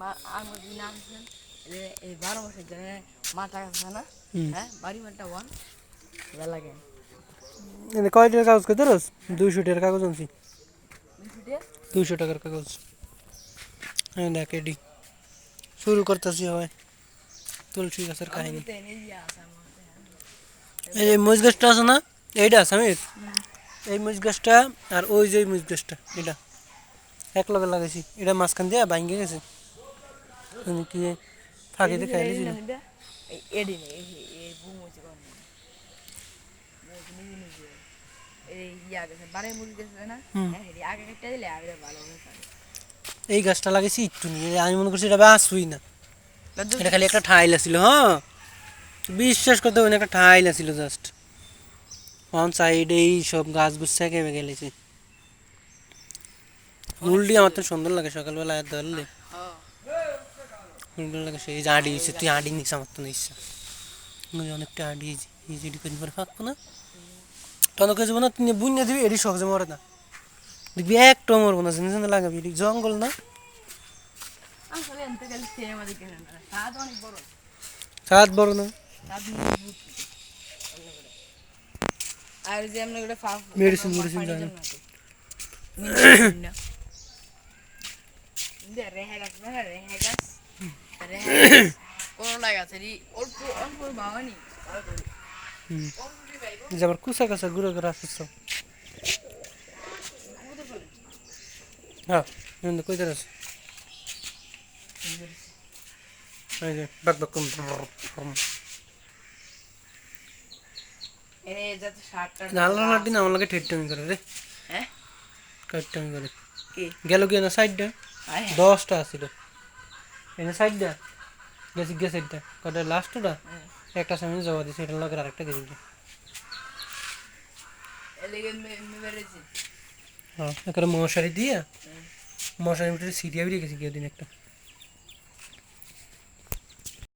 মা- আর মধ্যে নাম দিয়েছেন এই- এই বারো মাসের জন্য মাঠটা আছে না হুম। হ্যাঁ বাড়ি মাঠটা ওয়ান লাগে এনে কয় টাকার কাগজ কত রস দুইশো টাকার কাগজ আনছি দুশো টাকা দুইশো টাকার কাগজ হ্যাঁ দেখ এডি শুরু করতেছি হয় তুলসী গাছের কাহিনী আমাদের তো এনেই ইয়ে আছে আমার হাতে। এই যে মরিচ গাছটা আছে না এইটা সামির এই মরিচ গাছটা আর ওই যে মরিচ গাছটা এটা এক লগে লাগাইছি এটা মাঝখান দিয়ে ভাঙ্গে গেছে তুমি কি ফাঁকিতে এই- ছিল এডি নেই বুম গাছটা লাগাইছি একটু নিয়ে আমি মনে করছি এটা বাঁচুই না এটা খালি একটা ঠাইল ছিল হ্যাঁ বিশ্বাস করতে হবে একটা ঠাইল ছিল জাস্ট অন সাইডে এই সব গাছ গুছা কেমে গেলেছে ফুলটি আমার তো সুন্দর লাগে সকালবেলা ধরলে হ্যাঁ সুন্দর লাগে সেই যে আডি তুই আডি নিস আমার তো আমি অনেকটা আডি যে করে পরে ফাঁকবো না। তখন কে যাব না তুমি বুঝে দিবি এটি সহজে মরে না। দেখবি একটা মরবো না জিনিস লাগাবি এটি জঙ্গল না। সাত বড়। না। আর যে আমরা ফাফ গাছ অল্প অল্প বাওয়ানি যে আবার কুসা কাসা গুঁড়ো করে আসছিস হ্যাঁ কই তার আছে? এই যে না আমার লাগে ঠেটটামি করে রে। হ্যাঁ? কাটটামি করে। কি? গেল গিয়ে না সাইডটা? আয়। দশটা আছিল। এনে সাইডটা? গেছি গেছে এটা কটা লাস্টটা হ্যাঁ। একটা সামনে জমা দিয়েছে এটার লগে আরেকটা গেছি হ্যাঁ মশারি দিয়ে মশারি ভিতরে সিরিয়া বেরিয়ে গেছি গিয়ে দিন একটা।